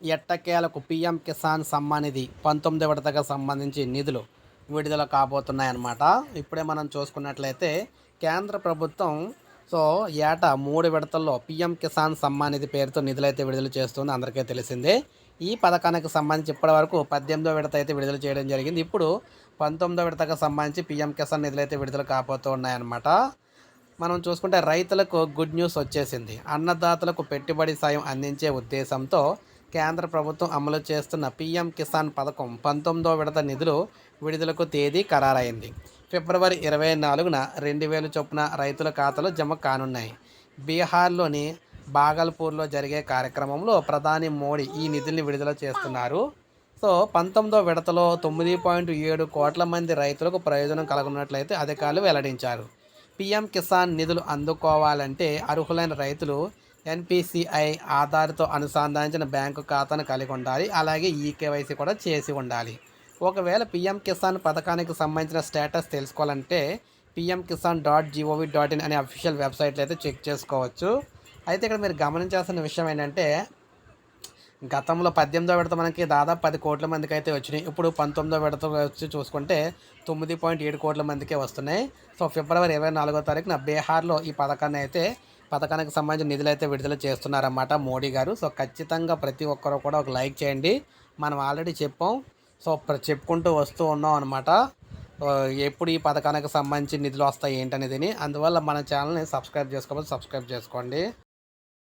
ఎట్టకేలకు పీఎం కిసాన్ సమ్మాన్ నిధి పంతొమ్మిది విడతకు సంబంధించి నిధులు విడుదల కాబోతున్నాయన్నమాట. ఇప్పుడే మనం చూసుకున్నట్లయితే కేంద్ర ప్రభుత్వం సో ఏటా మూడు విడతల్లో పీఎం కిసాన్ సమ్మాన్ నిధి పేరుతో నిధులైతే విడుదల చేస్తుంది అందరికీ తెలిసిందే. ఈ పథకానికి సంబంధించి ఇప్పటి వరకు పద్దెనిమిదో విడత అయితే విడుదల చేయడం జరిగింది. ఇప్పుడు పంతొమ్మిదో విడతకు సంబంధించి పీఎం కిసాన్ నిధులు అయితే విడుదల కాబోతున్నాయన్నమాట. మనం చూసుకుంటే రైతులకు గుడ్ న్యూస్ వచ్చేసింది. అన్నదాతలకు పెట్టుబడి సాయం అందించే ఉద్దేశంతో కేంద్ర ప్రభుత్వం అమలు చేస్తున్న పీఎం కిసాన్ పథకం పంతొమ్మిదో విడత నిధులు విడుదలకు తేదీ ఖరారైంది. ఫిబ్రవరి ఇరవై నాలుగున రెండు వేల చొప్పున రైతుల ఖాతాలో జమ కానున్నాయి. బీహార్లోని బాగల్పూర్లో జరిగే కార్యక్రమంలో ప్రధాని మోడీ ఈ నిధుల్ని విడుదల చేస్తున్నారు. సో పంతొమ్మిదో విడతలో తొమ్మిది పాయింట్ ఏడు కోట్ల మంది రైతులకు ప్రయోజనం కలగనున్నట్లయితే అధికారులు వెల్లడించారు. పీఎం కిసాన్ నిధులు అందుకోవాలంటే అర్హులైన రైతులు ఎన్పిసిఐ ఆధార్తో అనుసంధానించిన బ్యాంకు ఖాతాను కలిగి ఉండాలి. అలాగే ఈకేవైసీ కూడా చేసి ఉండాలి. ఒకవేళ పీఎం కిసాన్ పథకానికి సంబంధించిన స్టేటస్ తెలుసుకోవాలంటే PM Kisan dot G O V dot in అనే అఫీషియల్ వెబ్సైట్లో అయితే చెక్ చేసుకోవచ్చు. అయితే ఇక్కడ మీరు గమనించాల్సిన విషయం ఏంటంటే గతంలో పద్దెనిమిదో విడత మనకి దాదాపు పది కోట్ల మందికి అయితే వచ్చినాయి. ఇప్పుడు పంతొమ్మిదో విడత వచ్చి చూసుకుంటే తొమ్మిది పాయింట్ ఏడు కోట్ల మందికే వస్తున్నాయి. సో ఫిబ్రవరి ఇరవై నాలుగో తారీఖున బీహార్లో ఈ పథకాన్ని అయితే పథకానికి సంబంధించిన నిధులు అయితే విడుదల చేస్తున్నారన్నమాట మోడీ గారు. సో ఖచ్చితంగా ప్రతి ఒక్కరు కూడా ఒక లైక్ చేయండి. మనం ఆల్రెడీ చెప్పాం. సో చెప్పుకుంటూ వస్తూ ఉన్నాం అనమాట ఎప్పుడు ఈ పథకానికి సంబంధించి నిధులు వస్తాయి ఏంటనేది అందువల్ల మన ఛానల్ని సబ్స్క్రైబ్ చేసుకోవాలి సబ్స్క్రైబ్ చేసుకోండి.